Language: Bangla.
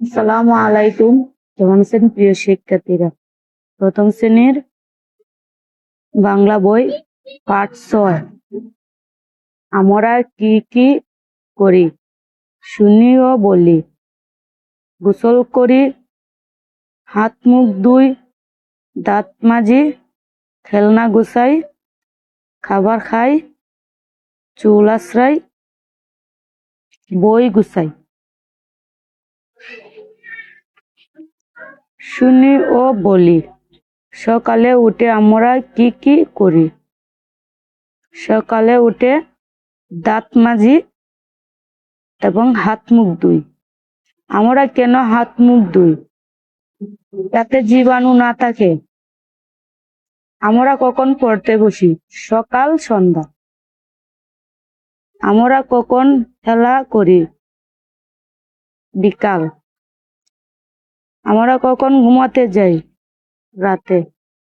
আসসালামু আলাইকুম। কেমন আছেন প্রিয় শিক্ষার্থীরা? প্রথম শ্রেণির বাংলা বই পাঠ ছয়। আমরা কি কি করি? শুনি বলি। গোসল করি, হাত মুখ ধুই, দাঁত মাজি, খেলনা গুছাই খাবার খাই, চুল আশ্রাই বই গুছাই। শুনি ও বলি, সকালে উঠে আমরা কি কি করি? সকালে উঠে দাঁত মাজি এবং হাত মুখ ধুই। আমরা কেন হাত মুখ ধুই? যাতে জীবাণু না থাকে। আমরা কখন পড়তে বসি? সকাল, সন্ধ্যা। আমরা কখন খেলা করি? বিকাল। আমরা কখন ঘুমাতে যাই? রাতে।